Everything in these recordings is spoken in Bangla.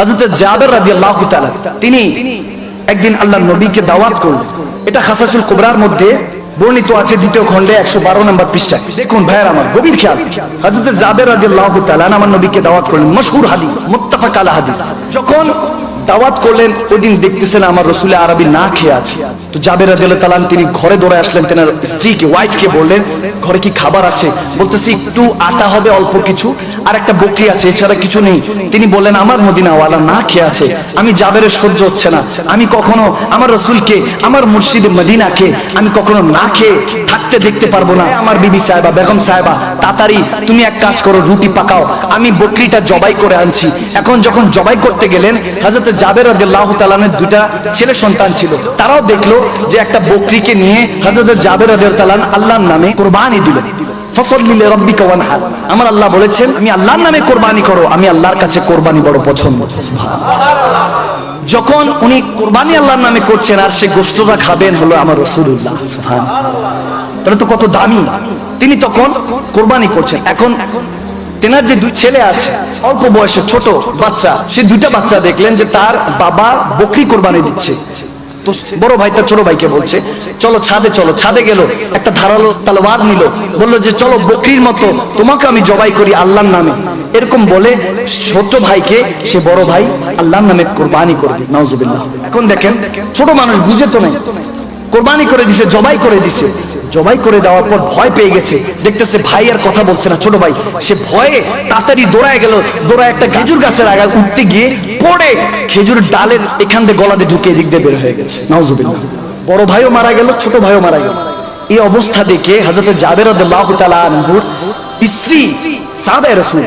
হযরত জাবের রাজি আল্লাহ তিনি একদিন আল্লাহ নবীকে দাওয়াত করলেন। এটা খাসাসুল কুবরার মধ্যে বর্ণিত আছে দ্বিতীয় খণ্ডে একশো বারো নম্বর পৃষ্ঠায় দেখুন ভাইয়ের আমার গভীর খেয়াল। হজরত জাবের রাজি আল্লাহ আমার নবীকে দাওয়াত করলেন, মশহুর হাদিস, মুত্তাফাক আলা হাদিস। যখন দাওয়াত করলেন, ওই দিন দেখতেছেন আমার রসুলে আরবি না খেয়ে আছে। তো জাবের রাদিয়াল্লাহু তাআলা তিনি ঘরে দৌড়ে আসলেন, তেনার স্ত্রীকে, ওয়াইফকে বললেন, ঘরে কি খাবার আছে? বলতেছি, একটু আটা হবে, অল্প কিছু, আর একটা বকরি আছে, এছাড়া কিছু নেই। তিনি বললেন, আমার মদিনাওয়ালা না খেয়ে আছে, আমি জাবেরের সহ্য হচ্ছে না। আমি কখনো আমার রসুলকে, আমার মুর্শিদ মদিনাকে, আমি কখনো না খেয়ে থাকতে দেখতে পারব না। আমার বিবি সাহেবা, বেগম সাহেবা তাড়াতাড়ি তুমি এক কাজ করো, রুটি পাকাও। আমি বকরিটা জবাই করে আনছি। এখন যখন জবাই করতে গেলেন হাজরত জাবের রাদিয়াল্লাহু তাআলার দুটা ছেলে সন্তান ছিল। তারাও দেখল যে একটা বকরিকে নিয়ে হাজরত জাবের তাআলা আল্লাহর নামে কুরবানি দিল। আমার আল্লাহ বলেছেন আমি আল্লাহর নামে কোরবানি করো, আমি আল্লাহর কাছে বড় পছন্দ। যখন উনি কোরবানি আল্লাহর নামে করছেন, আর সে গোস্তটা খাবেন হলো আমার তাহলে তো কত দামি। তিনি তখন কোরবানি করছেন। এখন তেনার যে দুই ছেলে আছে, অল্প বয়সে ছোট বাচ্চা সে দুইটা বাচ্চা দেখলেন যে তার বাবা বকরি কোরবানি দিচ্ছে। তো বড় ভাই তার ছোট ভাইকে বলছে, চলো ছাদে চলো, ছাদে গেল। একটা ধারালো তালোয়ার নিল, বলল যে, চলো বকরির মতো তোমাকে আমি জবাই করি আল্লাহর নামে। এরকম বলে ছোট ভাইকে সে বড় ভাই আল্লাহর নামে কোরবানি করে দিই নওজুবিল্লাহ এখন দেখেন, ছোট মানুষ বুঝে তো নেই। কোরবানি করে দিছে, জবাই করে দিছে। জবাই করে দেওয়ার পর ভয় পেয়ে গেছে। দেখতেছে ভাই আর কথা বলছে না, ছোট ভাই। সে ভয়ে তাড়াতাড়ি দৌড়ায় গেল, দৌড়ায় একটা খেজুর গাছের আগায় উঠতে গিয়ে পড়ে খেজুরের ডালের এখান থেকে গলাতে ঢুকে এদিক দিয়ে বের হয়ে গেছে। নাউজুবিল্লাহ। বড় ভাইও মারা গেল, ছোট ভাইও মারা গেল। এই অবস্থা দেখে হযরত জাবের রাদিয়াল্লাহু তাআলা আনহুর স্ত্রী সাহাবে রাসূল,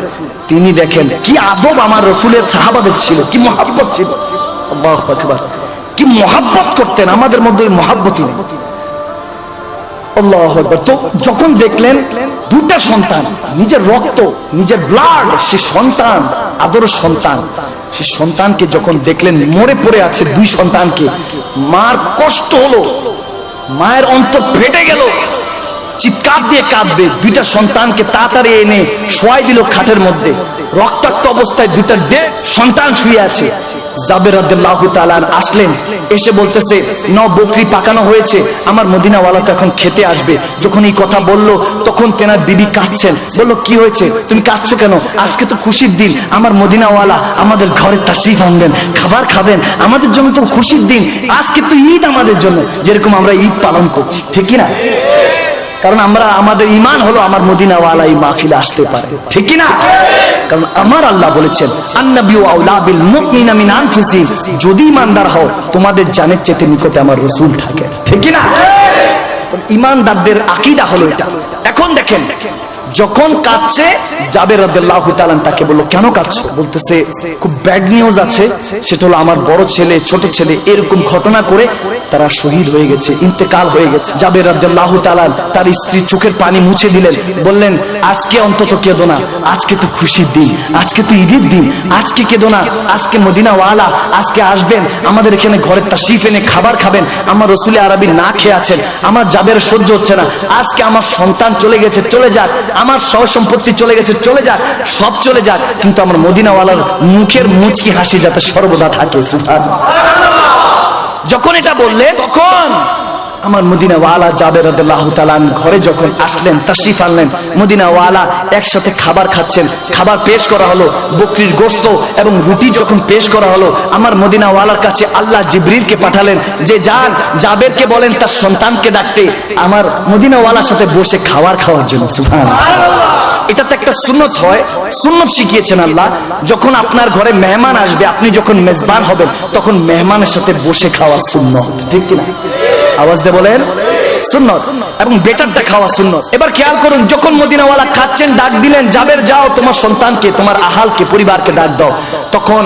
তিনি দেখেন কি আদব আমার রসুলের সাহাবাদের ছিল, কি মহাব্বত ছিল। আল্লাহু আকবার। কি মহাব্বত করতেন? আমাদের মধ্যে নেই। তো যখন দেখলেন দুটা সন্তান, নিজের রক্ত, নিজের ব্লাড সে সন্তান আদর সন্তান, সে সন্তানকে যখন দেখলেন, মরে পড়ে আছে দুই সন্তানকে, মার কষ্ট হলো, মায়ের অন্তর ফেটে গেল। চিৎকার দিয়ে কাঁদবে। দুইটা সন্তানকে তাড়াতাড়ি এনে শোয়াই দিল খাটের মধ্যে। রক্তাক্ত অবস্থায় দুইটা ডে সন্তান শুয়ে আছে। জাবের আসলেন, এসে বলতেছে ন বকরি পাকানো হয়েছে, আমার মদিনাওয়ালা তো এখন খেতে আসবে। যখন এই কথা বলল, তখন তেনার বিবি কাঁদছেন। বলল, কি হয়েছে? তুমি কাঁদছো কেন? আজকে তো খুশির দিন। আমার মদিনাওয়ালা আমাদের ঘরে তাশরিফ আনবেন, খাবার খাবেন। আমাদের জন্য তো খুশির দিন। আজকে তো ঈদ আমাদের জন্য। যেরকম আমরা ঈদ পালন করছি, ঠিক না? কারণ আমরা, আমাদের ইমান হলো আমার মদিনাওয়ালা এই মাহফিলে আসতে পারে। ঠিক কিনা? কারণ আমার আল্লাহ বলেছেন যদি ইমানদার হও, তোমাদের জানের চেতে নিকটে আমার রসুল থাকে। ঠিক কিনা? ইমানদারদের আকীদা হলো এটা। এখন দেখেন যখন কাঁদছে, জাবের রাদিয়াল্লাহু তাআলা তাকে বলল, কেন কাঁদছো? বলতেছে, খুব ব্যাড নিউজ আছে। সেটা হলো আমার বড় ছেলে, ছোট ছেলে, এরকম ঘটনা করে তারা শহীদ হয়ে গেছে, ইন্তেকাল হয়ে গেছে। জাবের রাদিয়াল্লাহু তাআলা তার স্ত্রী চোখের পানি মুছে দিলেন, বললেন, আজকে অন্তত কেঁদো না, আজকে তো খুশির দিন, আজকে তো ঈদের দিন, আজকে কেঁদো না, আজকে মদিনাওয়ালা, আজকে আসবেন, আমাদের এখানে ঘরের তাশরিফ এনে খাবার খাবেন, আমার রসুলে আরবি না খেয়ে আছেন, আমার জাবের সহ্য হচ্ছে না, আজকে আমার সন্তান চলে গেছে, চলে যাক আমার সহ সম্পত্তি চলে গেছে, চলে যাক, সব চলে যাক। কিন্তু আমার মদিনাওয়ালার মুখের মুচকি হাসি যাতে সর্বদা থাকে যখন এটা বললে, তখন আমার মদিনাওয়ালা জাবের রাদিয়াল্লাহু তাআলা ঘরে যখন আসলেন তাশরিফ আনলেন, মদিনাওয়ালা একসাথে খাবার খাচ্ছেন। খাবার পেশ করা হলো, বকরির গোশত এবং রুটি যখন পেশ করা হলো, আমার মদিনাওয়ালার কাছে আল্লাহ জিবরিলকে পাঠালেন যে, যান জাবেরকে বলেন তার সন্তানকে ডাকতে। আমার মদিনাওয়ালার সাথে বসে খাবার খাওয়ার জন্য এটা তো একটা সুন্নত হয়। সুন্নত শিখিয়েছেন আল্লাহ, যখন আপনার ঘরে মেহমান আসবে, আপনি যখন মেজবান হবেন, তখন মেহমানের সাথে বসে খাওয়া সুন্নত। ঠিক কিনা? আওয়াজ দিয়ে বলেন, সুন্নত। এবং বেটারটা খাওয়া সুন্নত। এবার খেয়াল করুন, যখন মদিনাওয়ালা খাচ্ছেন, ডাক দিলেন যাবের যাও, তোমার সন্তানকে, তোমার আহালকে, পরিবারকে ডাক দাও। তখন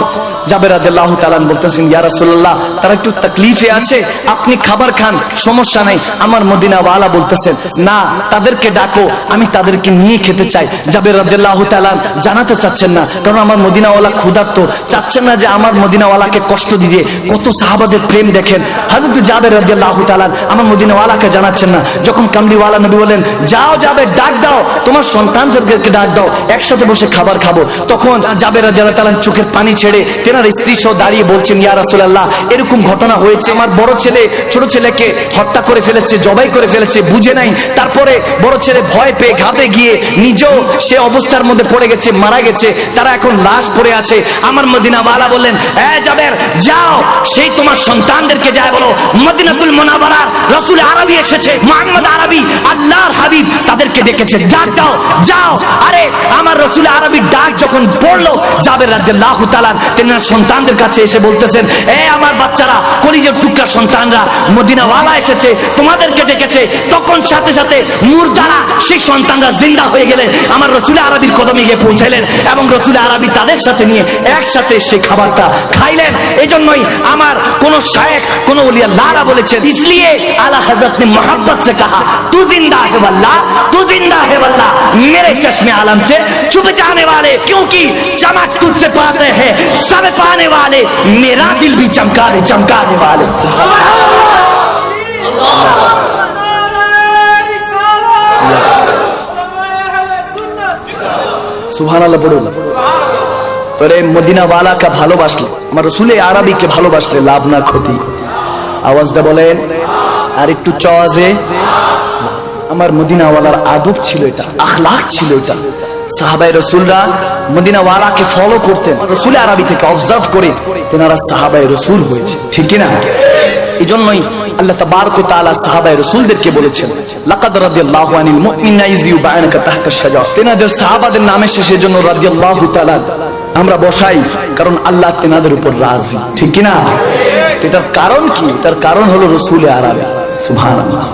জাবের রাদিয়াল্লাহু তাআলা বলতেছেন, ইয়া রাসূলুল্লাহ, তারা একটু তাকলিফে আছে, আপনি খাবার খান, সমস্যা নাই। আমার মদিনাওয়ালা বলতেছেন, না, তাদেরকে ডাকো, আমি তাদেরকে নিয়ে খেতে চাই। জাবের রাদিয়াল্লাহু তাআলা জানাতে চাচ্ছেন না, কারণ আমার মদিনাওয়ালা ক্ষুধার্ত। চাচ্ছেন না যে আমার মদিনাওয়ালাকে কষ্ট দিয়ে কত সাহাবাদের প্রেম দেখেন। হযরত জাবের রাদিয়াল্লাহু তাআলা আমার মদিনাওয়ালাকে জানাতে পাচ্ছেন না। যখন কামলিওয়ালা নবী বলেন, যাও যাবে ডাক দাও, তোমার সন্তানদেরকে ডাক দাও, একসাথে বসে খাবার খাব। তখন জাবের রাজিয়াল তালান চোখের পানি ছেড়ে তেনার স্ত্রী সহ দাঁড়িয়ে বলছেন, ইয়া রাসূলুল্লাহ, এরকম ঘটনা হয়েছে। আমার বড় ছেলে, ছোট ছেলেকে হত্যা করে ফেলেছে, জবাই করে ফেলেছে, বুঝে নাই। তারপরে বড় ছেলে ভয় পেয়ে ঘাটে গিয়ে নিজেও সে অবস্থার মধ্যে পড়ে গেছে, মারা গেছে। তারা এখন লাশ পড়ে আছে। আমার মদিনা ওয়ালা বললেন, এ যাবের যাও। সেই তোমার সন্তানদেরকে যায় বলো। মদিনাতুল মোনাবারার রসুল আরবি এসেছে, মোহাম্মদ আরবি, আল্লাহর হাবিব তাদেরকে ডেকেছে। ডাক দাও, যাও। আরে, আমার রসুল আরবি ডাক যখন পড়ল যাবের রাজ্লাহ তালার তেনার সন্তানদের কাছে এসে বলতেছেন এ আমার বাচ্চারা কলিজের টুকরা সন্তানরা মদিনাওয়ালা এসেছে তোমাদেরকে ডেকেছে তখন সাথে সাথে মুর্দারা সেই সন্তানরা জিন্দা হয়ে গেলেন আমার রসুল আরবির কদমে গিয়ে পৌঁছাইলেন এবং রসুল আরবি তাদের সাথে নিয়ে একসাথে সেই খাবারটা খাইলেন এই জন্যই আমার কোন শায়েখ কোন উলিয়া লারা বলেছেন इसलिए आला हजरत ने मोहब्बत से कहा तू जिंदा है वल्ला तू जिंदा है वल्ला मेरे चश्मे आलम से छुप जाने वाले क्योंकि चमक तुझसे पाते हैं सब पाने वाले मेरा दिल भी चमका दे चमकाने वाले সুবহান আল্লাহ পড়ুন তোরে মদিনাওয়ালাকে ভালোবাসলে আমার রসুলে আরবিকে ভালোবাসলে লাভ না ক্ষতি আওয়াজটা বলেন আর একটু চওয়াজে আমার মদিনাওয়ালার আদব ছিল এটা আখলাক ছিল এটা সাহাবাই রসুলরা মদিনাওয়ালাকে ফলো করতেন। রসুল আরবি থেকে অবজার্ভ করে তেনারা সাহাবাই রসুল হয়েছে। ঠিক কি না এই জন্যই আল্লাহ তাবারক তাআলা সাহাবায়ে রাসূলদেরকে বলেছেন, লাকাদ রাদিয়াল্লাহু আনিল মুমিনিনা ইয ইউবায়ুনাকা তাহতা শাজার। তেনাদের সাহাবাদের নামে শেষের জন্য রাদিয়াল্লাহু তাআলা আমরা বসাই, কারণ আল্লাহ তেনাদের উপর রাজি। ঠিক কি না এটার কারণ কি? তার কারণ হলো রসুল আরবি। সুবহানাল্লাহ।